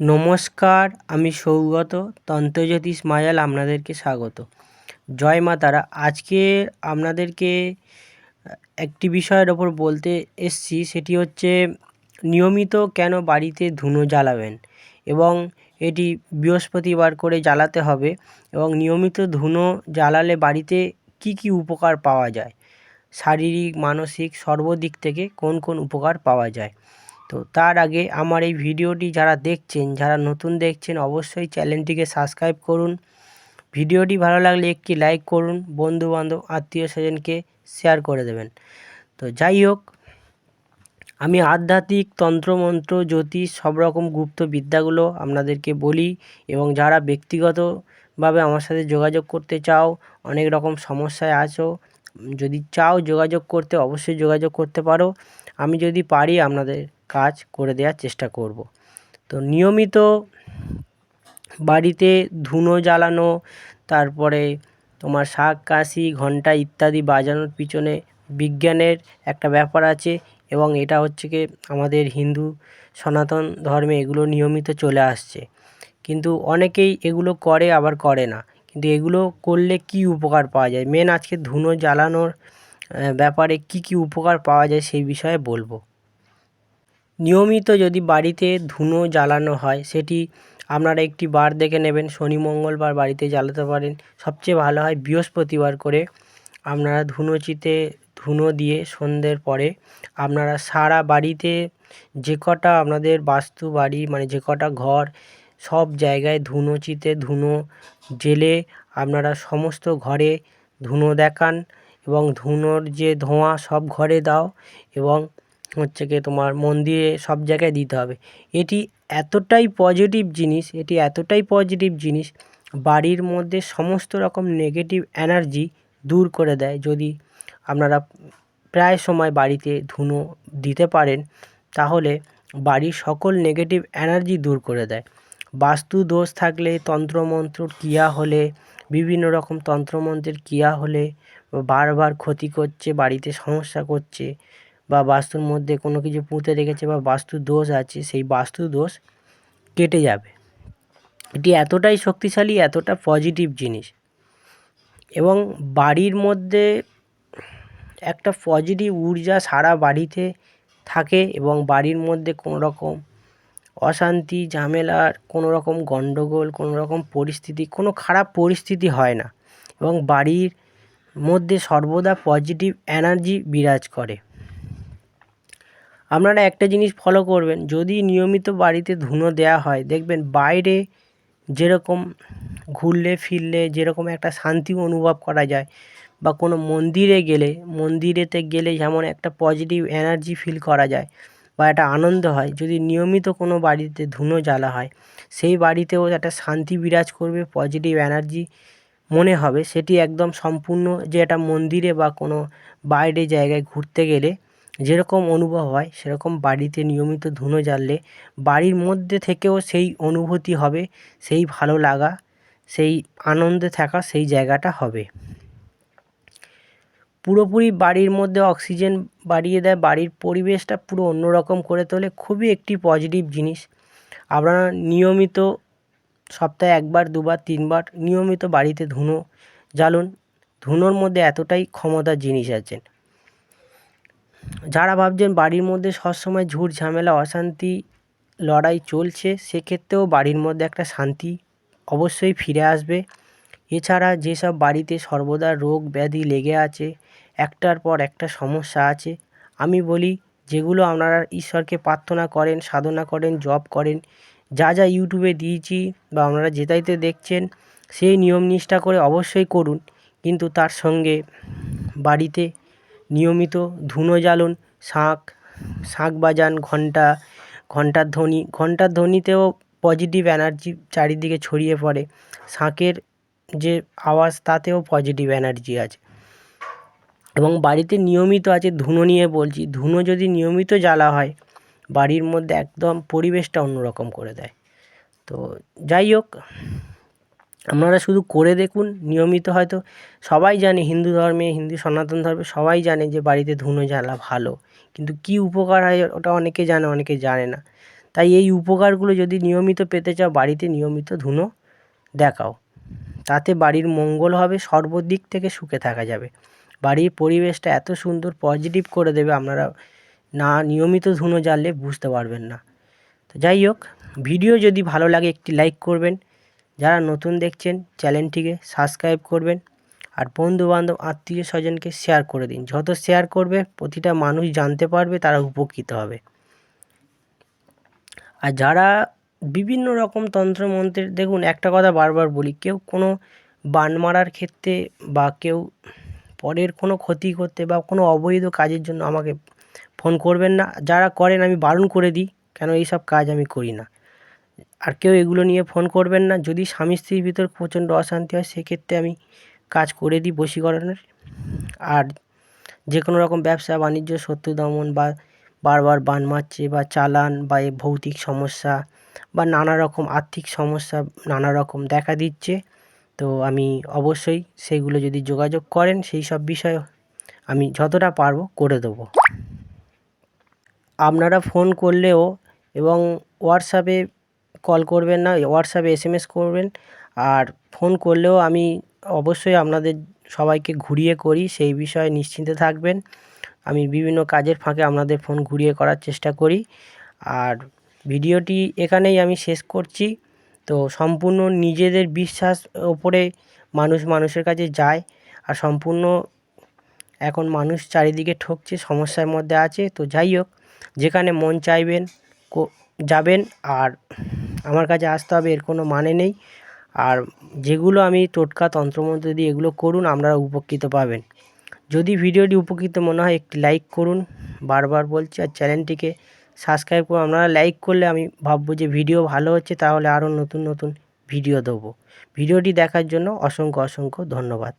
নমস্কার, আমি সৌগত তন্ত্রজ্যোতিষ মায়াল আপনাদেরকে স্বাগত। জয় মা তারা। আজকে আপনাদেরকে একটি বিষয়ের ওপর বলতে এসছি, সেটি হচ্ছে নিয়মিত কেন বাড়িতে ধুনো জ্বালাবেন এবং এটি বৃহস্পতিবার করে জ্বালাতে হবে এবং নিয়মিত ধুনো জ্বালালে বাড়িতে কি কি উপকার পাওয়া যায়? শারীরিক, মানসিক সর্বদিক থেকে কোন কোন উপকার পাওয়া যায়? তো তার আগে আমার এই ভিডিওটি যারা দেখছেন, যারা নতুন দেখছেন, অবশ্যই চ্যানেলটিকে সাবস্ক্রাইব করুন। ভিডিওটি ভালো লাগলে একটি লাইক করুন, বন্ধুবান্ধব আত্মীয় স্বজনকে শেয়ার করে দেবেন। তো যাই হোক, আমি আধ্যাত্মিক তন্ত্রমন্ত্র জ্যোতিষ, সব রকম গুপ্ত বিদ্যাগুলো আপনাদেরকে বলি এবং যারা ব্যক্তিগতভাবে আমার সাথে যোগাযোগ করতে চাও, অনেক রকম সমস্যায় আছো যদি চাও যোগাযোগ করতে, অবশ্যই যোগাযোগ করতে পারো। আমি যদি পারি, আপনাদের কাজ করে দেওয়ার চেষ্টা করব। তো নিয়মিত বাড়িতে ধুনো জ্বালানো, তারপরে তোমার শাক, কাশি ঘণ্টা ইত্যাদি বাজানোর পিছনে বিজ্ঞানের একটা ব্যাপার আছে এবং এটা হচ্ছে কি আমাদের হিন্দু সনাতন ধর্মে এগুলো নিয়মিত চলে আসছে। কিন্তু অনেকেই এগুলো করে, আবার করে না। কিন্তু এগুলো করলে কি উপকার পাওয়া যায়? মেন আজকে ধুনো জ্বালানোর ব্যাপারে কি কি উপকার পাওয়া যায় সেই বিষয়ে বলব। নিয়মিত যদি বাড়িতে ধুনো জ্বালানো হয়, সেটি আপনারা একটি বার দেখে নেবেন, শনি, মঙ্গলবার বাড়িতে জ্বালাতে পারেন। সবচেয়ে ভালো হয় বৃহস্পতিবার করে আপনারা ধুনোচিতে ধুনো দিয়ে সন্ধ্যের পরে আপনারা সারা বাড়িতে যে কটা আপনাদের বাস্তু বাড়ি মানে যে কটা ঘর সব জায়গায় ধুনোচিতে ধুনো জেলে আপনারা সমস্ত ঘরে ধুনো দেখান এবং ধুনোর যে ধোঁয়া সব ঘরে দাও এবং হচ্ছে গিয়ে তোমার মন্দিরে সব জায়গায় দিতে হবে। এটি এতটাই পজিটিভ জিনিস, এটি এতটাই পজিটিভ জিনিস, বাড়ির মধ্যে সমস্ত রকম নেগেটিভ এনার্জি দূর করে দেয়। যদি আপনারা প্রায় সময় বাড়িতে ধুনো দিতে পারেন, তাহলে বাড়ির সকল নেগেটিভ এনার্জি দূর করে দেয়। বাস্তু দোষ থাকলে তন্ত্রমন্ত্র ক্রিয়া হলে, বিভিন্ন রকম তন্ত্রমন্ত্রের ক্রিয়া হলে, বারবার ক্ষতি করছে, বাড়িতে সমস্যা করছে বা বাস্তুর মধ্যে কোনো কিছু পুঁতে রেখেছে বা বাস্তু দোষ আছে, সেই বাস্তু দোষ কেটে যাবে। এটি এতটাই শক্তিশালী, এতটা পজিটিভ জিনিস। এবং বাড়ির মধ্যে একটা পজিটিভ ঊর্জা সারা বাড়িতে থাকে এবং বাড়ির মধ্যে কোনো রকম অশান্তি, ঝামেলার কোনো রকম গণ্ডগোল কোনো রকম পরিস্থিতি, কোনো খারাপ পরিস্থিতি হয় না। এবং বাড়ির মধ্যে সর্বদা পজিটিভ এনার্জি বিরাজ করে। আপনারা একটা জিনিস ফলো করবেন, যদি নিয়মিত বাড়িতে ধুনো দেওয়া হয়, দেখবেন বাইরে যেরকম ঘুরলে, ফিরলে, যেরকম একটা শান্তি অনুভব করা যায়, বা কোনো মন্দিরে গেলে, মন্দিরেতে গেলে যেমন একটা পজিটিভ এনার্জি ফিল করা যায় বা একটা আনন্দ হয়। যদি নিয়মিত কোনো বাড়িতে ধুনো জ্বালা হয়, সেই বাড়িতেও একটা শান্তি বিরাজ করবে পজিটিভ এনার্জি মনে হবে। সেটি একদম সম্পূর্ণ যে একটা মন্দিরে বা কোনো বাইরে জায়গায় ঘুরতে গেলে যেরকম অনুভব হয়, সেরকম বাড়িতে নিয়মিত ধুনো জ্বাললে বাড়ির মধ্যে থেকেও সেই অনুভূতি হবে, সেই ভালো লাগা, সেই আনন্দে থাকা সেই জায়গাটা হবে। পুরোপুরি বাড়ির মধ্যে অক্সিজেন বাড়িয়ে দেয়, বাড়ির পরিবেশটা পুরো অন্যরকম করে তোলে, খুবই একটি পজিটিভ জিনিস। আপনারা নিয়মিত সপ্তাহে একবার, দুবার, তিনবার নিয়মিত বাড়িতে ধুনো, জ্বালুন। ধুনোর মধ্যে এতটাই ক্ষমতার জিনিস আছে। যারা ভাবছেন বাড়ির মধ্যে সবসময় ঝুট ঝামেলা, অশান্তি, লড়াই চলছে, সেক্ষেত্রেও বাড়ির মধ্যে একটা শান্তি অবশ্যই ফিরে আসবে। এছাড়া যেসব বাড়িতে সর্বদা রোগ ব্যাধি লেগে আছে, একটার পর একটা সমস্যা আছে, আমি বলি যেগুলো আপনারা ঈশ্বরকে প্রার্থনা করেন, সাধনা করেন, জপ করেন, যা যা ইউটিউবে দিয়েছি বা আপনারা যেটাইতে দেখছেন, সেই নিয়ম নিষ্ঠা করে অবশ্যই করুন। কিন্তু তার সঙ্গে বাড়িতে নিয়মিত ধুনো জ্বালুন, শাঁখ শাঁখ বাজান ঘণ্টা ঘণ্টার ধ্বনি ঘণ্টার ধ্বনিতেও পজিটিভ এনার্জি চারিদিকে ছড়িয়ে পড়ে। শাঁখের যে আওয়াজ, তাতেও পজিটিভ এনার্জি আছে। এবং বাড়িতে নিয়মিত আছে ধুনো নিয়ে বলছি, ধুনো যদি নিয়মিত জ্বালা হয়, বাড়ির মধ্যে একদম পরিবেশটা অন্যরকম করে দেয়। তো যাই হোক, আপনারা শুধু করে দেখুন, নিয়মিত হয়তো সবাই জানে, হিন্দু ধর্মে, হিন্দু সনাতন ধর্মে সবাই জানে যে বাড়িতে ধুনো জ্বালা ভালো। কিন্তু কী উপকার হয় ওটা অনেকে জানে অনেকে জানে না। তাই এই উপকারগুলো যদি নিয়মিত পেতে চাও, বাড়িতে নিয়মিত ধুনো দেখাও। তাতে বাড়ির মঙ্গল হবে, সর্বদিক থেকে সুখে থাকা যাবে। বাড়ির পরিবেশটা এত সুন্দর পজিটিভ করে দেবে, আপনারা না, নিয়মিত ধুনো জ্বাললে বুঝতে পারবেন না। তো যাই হোক ভিডিও যদি ভালো লাগে একটি লাইক করবেন। যারা নতুন দেখছেন চ্যানেলটিকে সাবস্ক্রাইব করবেন। আর বন্ধুবান্ধব, আত্মীয় স্বজনকে শেয়ার করে দিন। যত শেয়ার করবে, প্রতিটা মানুষ জানতে পারবে, তারা উপকৃত হবে। আর যারা বিভিন্ন রকম তন্ত্রমন্ত্রের, দেখুন একটা কথা বারবার বলি, কেউ কোনো বান মারার ক্ষেত্রে বা কেউ পরের কোনো ক্ষতি করতে বা কোনো অবৈধ কাজের জন্য আমাকে ফোন করবেন না। যারা করেন আমি বারণ করে দিই, কেন এইসব কাজ আমি করি না। আর কেউ এগুলো নিয়ে ফোন করবেন না। যদি স্বামী স্ত্রীর ভিতর প্রচণ্ড অশান্তি হয়, সেক্ষেত্রে আমি কাজ করে দিই বশীকরণের। আর যে কোনো রকম ব্যবসা, বাণিজ্য, শত্রু দমন বা বারবার বান মারছে বা চালান বা ভৌতিক সমস্যা বা নানা রকম আর্থিক সমস্যা নানা রকম দেখা দিচ্ছে। তো আমি অবশ্যই সেইগুলো যদি যোগাযোগ করেন, সেই সব বিষয়ে আমি যতটা পারব করে দেবো। আপনারা ফোন করলেও এবং হোয়াটসঅ্যাপে কল করবেন না, হোয়াটসঅ্যাপে এস এম এস করবেন। আর ফোন করলেও আমি অবশ্যই আপনাদের সবাইকে ঘুরিয়ে করি, সেই বিষয়ে নিশ্চিন্তে থাকবেন। আমি বিভিন্ন কাজের ফাঁকে আপনাদের ফোন ঘুরিয়ে করার চেষ্টা করি। আর ভিডিওটি এখানেই আমি শেষ করছি। তো সম্পূর্ণ নিজেদের বিশ্বাস ওপরে মানুষ মানুষের কাছে যায় আর সম্পূর্ণ এখন মানুষ চারিদিকে ঠকছে, সমস্যার মধ্যে আছে। তো যাই হোক, যেখানে মন চাইবেন যাবেন আর আমার কাছে আসতে হবে, এর কোনো মানে নেই। আর যেগুলো আমি টোটকা তন্ত্রমন্ত্র দিয়ে এগুলো করুন, আপনারা উপকৃত পাবেন। যদি ভিডিওটি উপকৃত মনে হয়, একটি লাইক করুন। বারবার বলছি, আর চ্যানেলটিকে সাবস্ক্রাইব করে। আপনারা লাইক করলে আমি ভাববো যে ভিডিও ভালো হচ্ছে, তাহলে আরও নতুন নতুন ভিডিও দেবো। ভিডিওটি দেখার জন্য অসংখ্য অসংখ্য ধন্যবাদ।